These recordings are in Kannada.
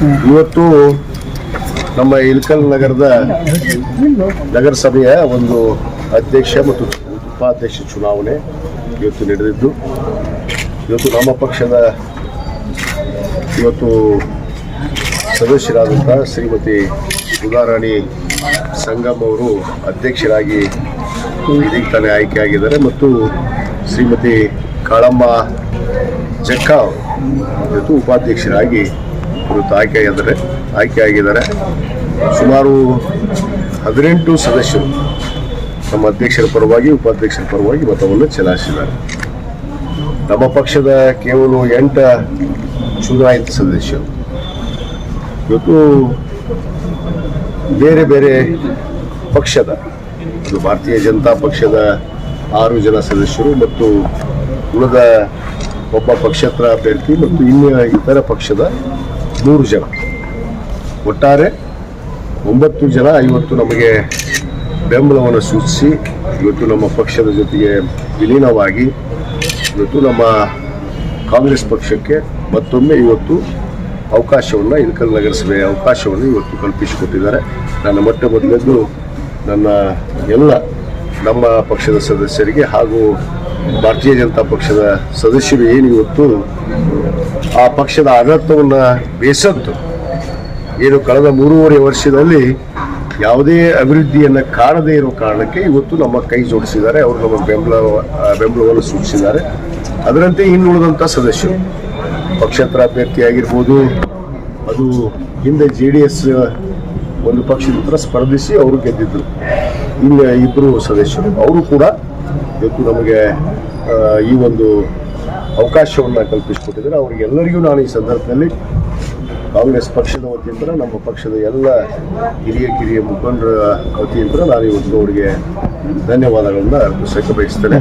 ಇವತ್ತು ನಮ್ಮ ಇಲ್ಕಲ್ ನಗರದ ನಗರಸಭೆಯ ಒಂದು ಅಧ್ಯಕ್ಷ ಮತ್ತು ಉಪಾಧ್ಯಕ್ಷ ಚುನಾವಣೆ ಇವತ್ತು ನಡೆದಿದ್ದು, ಇವತ್ತು ನಮ್ಮ ಪಕ್ಷದ ಇವತ್ತು ಸದಸ್ಯರಾದಂಥ ಶ್ರೀಮತಿ ಸುಧಾರಾಣಿ ಸಂಗಮ್ ಅವರು ಅಧ್ಯಕ್ಷರಾಗಿ ಇದೀಗ ತಾನೇ ಆಯ್ಕೆಯಾಗಿದ್ದಾರೆ ಮತ್ತು ಶ್ರೀಮತಿ ಕಾಳಮ್ಮ ಜಕ್ಕ ಇವತ್ತು ಉಪಾಧ್ಯಕ್ಷರಾಗಿ ಇವತ್ತು ಆಯ್ಕೆಯಾಗಿದ್ದಾರೆ ಆಯ್ಕೆಯಾಗಿದ್ದಾರೆ ಸುಮಾರು ಹದಿನೆಂಟು ಸದಸ್ಯರು ನಮ್ಮ ಅಧ್ಯಕ್ಷರ ಪರವಾಗಿ, ಉಪಾಧ್ಯಕ್ಷರ ಪರವಾಗಿ ಮತವನ್ನು ಚಲಾಯಿಸಿದ್ದಾರೆ. ನಮ್ಮ ಪಕ್ಷದ ಕೇವಲ ಎಂಟು ಚುನಾಯಿತ ಸದಸ್ಯರು. ಇವತ್ತು ಬೇರೆ ಬೇರೆ ಪಕ್ಷದ, ಇದು ಭಾರತೀಯ ಜನತಾ ಪಕ್ಷದ ಆರು ಜನ ಸದಸ್ಯರು ಮತ್ತು ಉಳಿದ ಒಬ್ಬ ಪಕ್ಷೇತರ ಅಭ್ಯರ್ಥಿ ಮತ್ತು ಇನ್ನು ಇತರ ಪಕ್ಷದ ಮೂರು ಜನ. ಒಟ್ಟಾರೆ ಒಂಬತ್ತು ಜನ ಇವತ್ತು ನಮಗೆ ಬೆಂಬಲವನ್ನು ಸೂಚಿಸಿ, ಇವತ್ತು ನಮ್ಮ ಪಕ್ಷದ ಜೊತೆಗೆ ವಿಲೀನವಾಗಿ, ಇವತ್ತು ನಮ್ಮ ಕಾಂಗ್ರೆಸ್ ಪಕ್ಷಕ್ಕೆ ಮತ್ತೊಮ್ಮೆ ಇವತ್ತು ಅವಕಾಶವನ್ನು ಇಳಕಲ್ ನಗರಸಭೆಯ ಅವಕಾಶವನ್ನು ಇವತ್ತು ಕಲ್ಪಿಸಿಕೊಟ್ಟಿದ್ದಾರೆ. ನನ್ನ ಮೊಟ್ಟ ಮೊದಲದ್ದು ನನ್ನ ಎಲ್ಲ ನಮ್ಮ ಪಕ್ಷದ ಸದಸ್ಯರಿಗೆ ಹಾಗೂ ಭಾರತೀಯ ಜನತಾ ಪಕ್ಷದ ಸದಸ್ಯರು ಏನು ಇವತ್ತು ಆ ಪಕ್ಷದ ಅನರ್ಥವನ್ನು ಬೇಸತ್ತು. ಏನು ಕಳೆದ ಮೂರುವರೆ ವರ್ಷದಲ್ಲಿ ಯಾವುದೇ ಅಭಿವೃದ್ಧಿಯನ್ನು ಕಾಣದೇ ಇರೋ ಕಾರಣಕ್ಕೆ ಇವತ್ತು ನಮ್ಮ ಕೈ ಜೋಡಿಸಿದ್ದಾರೆ. ಅವರು ನಮ್ಮ ಬೆಂಬಲ, ಬೆಂಬಲವನ್ನು ಸೂಚಿಸಿದ್ದಾರೆ. ಅದರಂತೆ ಇನ್ನುಳಿದಂಥ ಸದಸ್ಯರು. ಪಕ್ಷೇತರ ಅಭ್ಯರ್ಥಿ ಆಗಿರ್ಬೋದು, ಅದು ಹಿಂದೆ ಜೆ ಡಿ ಎಸ್ ಒಂದು ಪಕ್ಷದ ಹತ್ರ ಸ್ಪರ್ಧಿಸಿ ಅವರು ಗೆದ್ದಿದ್ದರು ಇನ್ನು ಇಬ್ಬರು ಸದಸ್ಯರು. ಅವರು ಕೂಡ ಇವತ್ತು ನಮಗೆ ಈ ಒಂದು ಅವಕಾಶವನ್ನು ಕಲ್ಪಿಸಿಕೊಟ್ಟಿದ್ದಾರೆ. ಅವರಿಗೆಲ್ಲರಿಗೂ ನಾನು ಈ ಸಂದರ್ಭದಲ್ಲಿ ಕಾಂಗ್ರೆಸ್ ಪಕ್ಷದ ವತಿಯಿಂದ, ನಮ್ಮ ಪಕ್ಷದ ಎಲ್ಲ ಹಿರಿಯ ಕಿರಿಯ ಮುಖಂಡರ ವತಿಯಿಂದ ನಾನು ಇವತ್ತು ಅವರಿಗೆ ಧನ್ಯವಾದಗಳನ್ನು ಅರ್ಪಿಸಕ್ಕೆ ಬಯಸ್ತೇನೆ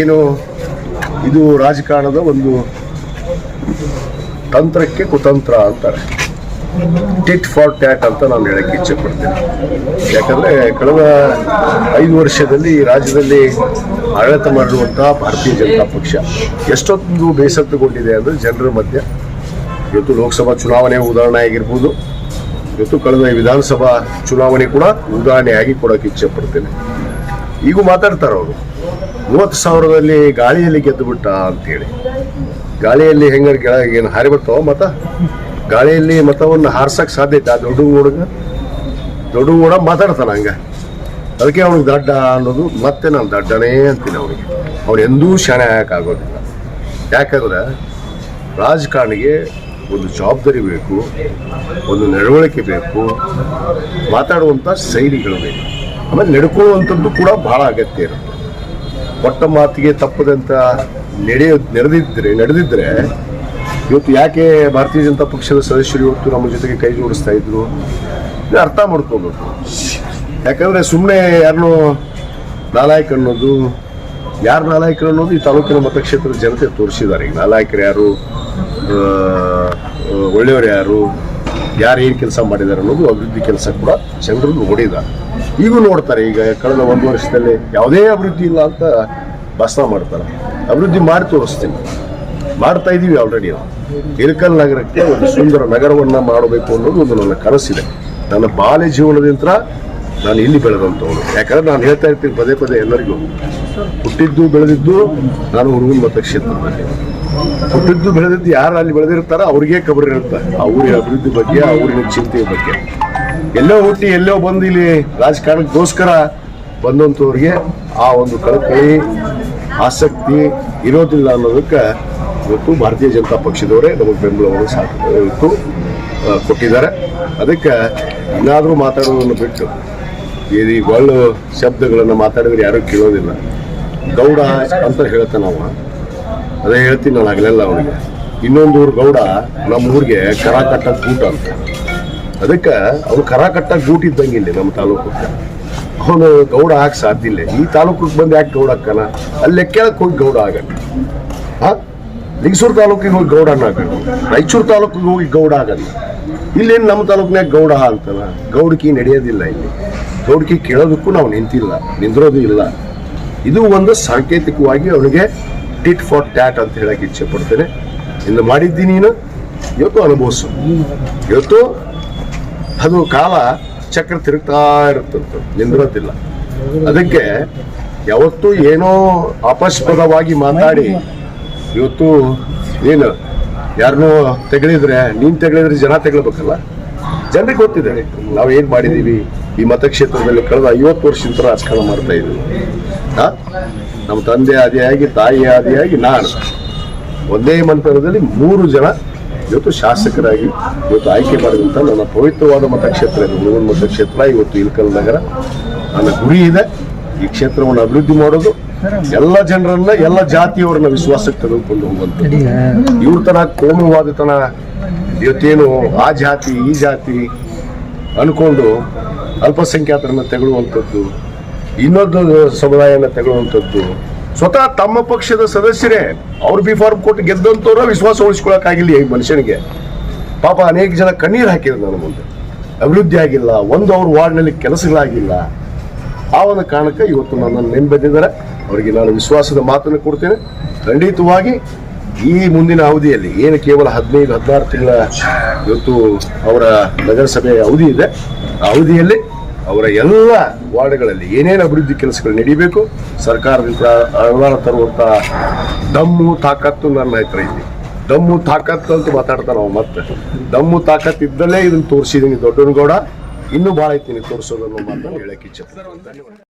ಏನು, ಇದು ರಾಜಕಾರಣದ ಒಂದು ತಂತ್ರಕ್ಕೆ ಕುತಂತ್ರ ಅಂತಾರೆ. ಟಿಟ್ ಫಾರ್ ಟ್ಯಾಟ್ ಅಂತ ನಾನು ಹೇಳಕ್ಕೆ ಇಚ್ಛೆ ಪಡ್ತೇನೆ. ಯಾಕಂದ್ರೆ ಕಳೆದ ಐದು ವರ್ಷದಲ್ಲಿ ಈ ರಾಜ್ಯದಲ್ಲಿ ಆಡಳಿತ ಮಾಡಿರುವಂತಹ ಭಾರತೀಯ ಜನತಾ ಪಕ್ಷ ಎಷ್ಟೊಂದು ಬೇಸತ್ತುಗೊಂಡಿದೆ ಅಂದ್ರೆ ಜನರ ಮಧ್ಯೆ. ಇವತ್ತು ಲೋಕಸಭಾ ಚುನಾವಣೆ ಉದಾಹರಣೆ ಆಗಿರ್ಬೋದು. ಇವತ್ತು ಕಳೆದ ವಿಧಾನಸಭಾ ಚುನಾವಣೆ ಕೂಡ ಉದಾಹರಣೆಯಾಗಿ ಕೊಡೋಕೆ ಇಚ್ಛೆ ಪಡ್ತೇನೆ. ಈಗೂ ಮಾತಾಡ್ತಾರೆ ಅವರು. ಮೂವತ್ತು ಸಾವಿರದಲ್ಲಿ ಗಾಳಿಯಲ್ಲಿ ಗೆದ್ದು ಬಿಟ್ಟ ಅಂತೇಳಿ. ಗಾಳಿಯಲ್ಲಿ ಹೆಂಗಾರ ಕೆಳಗೆ ಏನು ಹಾರಿ ಬರ್ತಾವ ಗಾಳಿಯಲ್ಲಿ ಮತವನ್ನು ಹಾರ್ಸಕ್ಕೆ ಸಾಧ್ಯ ಇತ್ತು ಆ ದೊಡ್ಡ ಹುಡುಗ, ದೊಡ್ಡ ಮಾತಾಡ್ತಾನೆ ಹಂಗೆ. ಅದಕ್ಕೆ ಅವ್ನಿಗೆ ದಡ್ಡ ಅನ್ನೋದು ಮತ್ತೆ ನಾನು ದಡ್ಡನೇ ಅಂತೀನಿ ಅವನಿಗೆ. ಅವ್ನು ಎಂದೂ ಶಾಣೆ ಆಗೋದಿಲ್ಲ ಯಾಕಂದ್ರೆ ರಾಜಕಾರಣಿಗೆ ಒಂದು ಜವಾಬ್ದಾರಿ ಬೇಕು, ಒಂದು ನಡವಳಿಕೆ ಬೇಕು, ಮಾತಾಡುವಂಥ ಶೈಲಿಗಳು ಬೇಕು. ಆಮೇಲೆ ನಡ್ಕೊಳ್ಳುವಂಥದ್ದು ಕೂಡ ಭಾಳ ಅಗತ್ಯ ಇರುತ್ತೆ. ಕೊಟ್ಟ ಮಾತಿಗೆ ತಪ್ಪದಂತ ನಡೆಯೋ, ನಡೆದಿದ್ರೆ ನಡೆದಿದ್ರೆ ಇವತ್ತು ಯಾಕೆ ಭಾರತೀಯ ಜನತಾ ಪಕ್ಷದ ಸದಸ್ಯರು ಇವತ್ತು ನಮ್ಮ ಜೊತೆಗೆ ಕೈ ಜೋಡಿಸ್ತಾ ಇದ್ರು? ಇದು ಅರ್ಥ ಮಾಡ್ಕೋಬೇಕು. ಯಾಕಂದ್ರೆ ಸುಮ್ಮನೆ ಯಾರನ್ನೋ ನಾಲಾಯಕ ಅನ್ನೋದು, ಯಾರು ನಾಲಾಯಕರು ಅನ್ನೋದು ಈ ತಾಲೂಕಿನ ಮತಕ್ಷೇತ್ರದ ಜನತೆ ತೋರಿಸಿದ್ದಾರೆ. ಈಗ ನಾಲಾಯಕರು ಯಾರು? ಒಳ್ಳೆಯವರು ಯಾರು? ಯಾರು ಏನು ಕೆಲಸ ಮಾಡಿದ್ದಾರೆ ಅನ್ನೋದು ಅಭಿವೃದ್ಧಿ ಕೆಲಸ ಕೂಡ ಜನರು ನೋಡಿದ್ದಾರೆ. ಈಗೂ ನೋಡ್ತಾರೆ. ಈಗ ಕಳೆದ ಒಂದು ವರ್ಷದಲ್ಲಿ ಯಾವುದೇ ಅಭಿವೃದ್ಧಿ ಇಲ್ಲ ಅಂತ ಭಾಷಣ ಮಾಡ್ತಾರೆ. ಅಭಿವೃದ್ಧಿ ಮಾಡಿ ತೋರಿಸ್ತೀನಿ. ಮಾಡ್ತಾ ಇದ್ದೀವಿ ಆಲ್ರೆಡಿ ಇಳಕಲ್ ನಗರಕ್ಕೆ ಒಂದು ಸುಂದರ ನಗರವನ್ನ ಮಾಡಬೇಕು ಅನ್ನೋದು ಒಂದು ನನ್ನ ಕನಸಿದೆ. ನನ್ನ ಬಾಲ್ಯ ಜೀವನದಿಂದ ನಾನು ಇಲ್ಲಿ ಬೆಳೆದಂಥವನು. ಯಾಕಂದ್ರೆ ನಾನು ಹೇಳ್ತಾ ಇರ್ತೀನಿ ಪದೇ ಪದೇ ಎಲ್ಲರಿಗೂ, ಹುಟ್ಟಿದ್ದು ಬೆಳೆದಿದ್ದು ನಾನು ಹುಡುಗನ ಮತಕ್ಷೇತ್ರದಲ್ಲಿ ಹುಟ್ಟಿದ್ದು ಬೆಳೆದಿದ್ದು ಯಾರು ಅಲ್ಲಿ ಬೆಳೆದಿರ್ತಾರ ಅವ್ರಿಗೆ ಕಬರಿ ಇರುತ್ತೆ. ಆ ಊರಿನ ಅಭಿವೃದ್ಧಿ ಬಗ್ಗೆ, ಆ ಊರಿನ ಚಿಂತೆಯ ಬಗ್ಗೆ. ಎಲ್ಲೋ ಹುಟ್ಟಿ, ಎಲ್ಲೋ ಬಂದು ಇಲ್ಲಿ ರಾಜಕಾರಣಕ್ಕೋಸ್ಕರ ಬಂದಂಥವ್ರಿಗೆ ಆ ಒಂದು ಕಳಕಳಿ ಆಸಕ್ತಿ ಇರೋದಿಲ್ಲ ಅನ್ನೋದಕ್ಕೆ ಇವತ್ತು ಭಾರತೀಯ ಜನತಾ ಪಕ್ಷದವರೇ ನಮಗೆ ಬೆಂಬಲವನ್ನು ಇವತ್ತು ಕೊಟ್ಟಿದ್ದಾರೆ. ಅದಕ್ಕೆ ಇನ್ನಾದರೂ ಮಾತಾಡೋದನ್ನು ಬಿಟ್ಟು ಈ ಒಳ್ಳೆ ಶಬ್ದಗಳನ್ನು ಮಾತಾಡಿದ್ರೆ ಯಾರೂ ಕೇಳೋದಿಲ್ಲ. ಗೌಡ ಅಂತ ಹೇಳ್ತಾನೆ ನಾವು. ಅದೇ ಹೇಳ್ತೀನಿ ನಾನು ಆಗಲೆಲ್ಲ ಅವನಿಗೆ. ಇನ್ನೊಂದು ಊರು ಗೌಡ, ನಮ್ಮ ಊರಿಗೆ ಕರ ಕಟ್ಟ ಗೂಟ ಅಂತ. ಅದಕ್ಕೆ ಅವ್ನು ಕರ ಕಟ್ಟ ಗೂಟ ಇದ್ದಂಗೆ ಇಲ್ಲಿ ನಮ್ಮ ತಾಲೂಕು ಅವನು ಗೌಡ ಹಾಕಿ ಸಾಧ್ಯ ಇಲ್ಲ. ಈ ತಾಲೂಕಿಗೆ ಬಂದು ಯಾಕೆ ಗೌಡ ಹಾಕನ ಅಲ್ಲಿ ಹೋಗಿ ಗೌಡ ಆಗಲ್ಲ ಹಾ? ಲಿಂಗಸೂರು ತಾಲೂಕಿಗೆ ಹೋಗಿ ಗೌಡ ರೈಚೂರು ರಾಯಚೂರು ತಾಲೂಕಿಗೆ ಹೋಗಿ ಗೌಡ ಆಗಲ್ಲ ಇಲ್ಲೇನು ನಮ್ಮ ತಾಲೂಕಿನಾಗ ಗೌಡ ಅಂತಲ್ಲ ಗೌಡಕಿ ನಡೆಯೋದಿಲ್ಲ ಇಲ್ಲಿ. ಗೌಡಕಿ ಕೇಳೋದಕ್ಕೂ ನಾವು ನಿಂತಿಲ್ಲ. ನಿಂದಿರೋದು ಇಲ್ಲ. ಇದು ಒಂದು ಸಾಂಕೇತಿಕವಾಗಿ ಅವನಿಗೆ ಟಿಟ್ ಫಾರ್ ಟ್ಯಾಟ್ ಅಂತ ಹೇಳಕ್ಕೆ ಇಚ್ಛೆ ಪಡ್ತೇನೆ. ಇನ್ನು ಮಾಡಿದ್ದೀನಿ ನೀನು? ಇವತ್ತು ಅನುಭವಿಸು. ಇವತ್ತು ಅದು ಕಾಲ ಚಕ್ರ ತಿರುಗ್ತಾ ಇರುತ್ತಂತ. ನಿಂದಿರೋದಿಲ್ಲ. ಅದಕ್ಕೆ ಯಾವತ್ತೂ ಏನೋ ಅಪಸ್ಪದವಾಗಿ ಮಾತಾಡಿ ಇವತ್ತು ಏನು ಯಾರನ್ನೂ ತೆಗಳಿದ್ರೆ ನೀನು ತೆಗಳಿದ್ರೆ ಜನ ತೆಗಳಬೇಕಲ್ಲ ಜನರಿಗೆ ಗೊತ್ತಿದೆ. ನಾವು ಏನು ಮಾಡಿದೀವಿ? ಈ ಮತಕ್ಷೇತ್ರದಲ್ಲಿ ಕಳೆದ ಐವತ್ತು ವರ್ಷದಿಂದ ರಾಜಕಾರಣ ಮಾಡ್ತಾ ಇದ್ದೀವಿ? ನಮ್ಮ ತಂದೆ ಆದಿಯಾಗಿ ತಾಯಿ ಆದಿಯಾಗಿ ನಾನು ಒಂದೇ ಮಂತ್ರದಲ್ಲಿ ಮೂರು ಜನ ಇವತ್ತು ಶಾಸಕರಾಗಿ ಇವತ್ತು ಆಯ್ಕೆ ಮಾಡಿದಂಥ ನನ್ನ ಪವಿತ್ರವಾದ ಮತಕ್ಷೇತ್ರ ಇದು ಮತಕ್ಷೇತ್ರ, ಇವತ್ತು ಇಲ್ಕಲ್ ನಗರ. ನನ್ನ ಗುರಿ ಇದೆ. ಈ ಕ್ಷೇತ್ರವನ್ನು ಅಭಿವೃದ್ಧಿ ಮಾಡೋದು ಎಲ್ಲ ಜನರನ್ನ ಎಲ್ಲ ಜಾತಿಯವರನ್ನ ವಿಶ್ವಾಸಕ್ಕೆ ತೆಗೆದುಕೊಂಡು ಹೋಗುವಂಥದ್ದು. ಇವ್ರ ತರ ಕೋಮುವಾದತನ ಇವತ್ತೇನು ಆ ಜಾತಿ ಈ ಜಾತಿ ಅನ್ಕೊಂಡು ಅಲ್ಪಸಂಖ್ಯಾತರನ್ನ ತೆಗೊಳ್ಳುವಂಥದ್ದು ಇನ್ನೊಂದು ಸಮುದಾಯನ ತೆಗೊಳ್ಳುವಂಥದ್ದು ಸ್ವತಃ ತಮ್ಮ ಪಕ್ಷದ ಸದಸ್ಯರೇ ಅವ್ರು ಬಿ ಫಾರ್ಮ್ ಕೊಟ್ಟು ಗೆದ್ದಂತವ್ರ ವಿಶ್ವಾಸ ಉಳಿಸ್ಕೊಳಕ್ಕಾಗಿಲ್ಲ ಈ ಮನುಷ್ಯನಿಗೆ. ಪಾಪ ಅನೇಕ ಜನ ಕಣ್ಣೀರು ಹಾಕಿದ್ರು ನನ್ನ ಮುಂದೆ. ಅಭಿವೃದ್ಧಿ ಆಗಿಲ್ಲ ಒಂದು ಅವ್ರ ವಾರ್ಡ್ನಲ್ಲಿ ಕೆಲಸಗಳಾಗಿಲ್ಲ. ಆ ಕಾರಣಕ್ಕೆ ಇವತ್ತು ನನ್ನನ್ನು ನೆನ್ಬೆದ್ದಿದ್ದಾರೆ ಅವರಿಗೆ ನಾನು ವಿಶ್ವಾಸದ ಮಾತನ್ನು ಕೊಡ್ತೇನೆ. ಖಂಡಿತವಾಗಿ ಈ ಮುಂದಿನ ಅವಧಿಯಲ್ಲಿ ಏನು ಕೇವಲ ಹದಿನೈದು, ಹದಿನಾರು ತಿಂಗಳ ಇವತ್ತು ಅವರ ನಗರಸಭೆಯ ಅವಧಿ ಇದೆ. ಆ ಅವಧಿಯಲ್ಲಿ ಅವರ ಎಲ್ಲ ವಾರ್ಡ್ಗಳಲ್ಲಿ ಏನೇನು ಅಭಿವೃದ್ಧಿ ಕೆಲಸಗಳು ನಡೀಬೇಕು, ಸರ್ಕಾರದಿಂದ ಅನುದಾನ ತರುವಂಥ ದಮ್ಮು ತಾಕತ್ತು ನನ್ನ ಹತ್ರ ಇದೆ. ದಮ್ಮು ತಾಕತ್ತು ಅಂತ ಮಾತಾಡ್ತಾರೆ ನಾವು ಮತ್ತೆ. ದಮ್ಮು ತಾಕತ್ತು ಇದ್ದಲ್ಲೇ ಇದನ್ನು ತೋರಿಸಿದ್ದೀನಿ ದೊಡ್ಡನಗೌಡ. ಇನ್ನೂ ಭಾಳ ಐತಿ ತೋರಿಸೋದನ್ನು ಮಾತ್ರ ಹೇಳಕ್ಕೆ ಇಚ್ಛೆ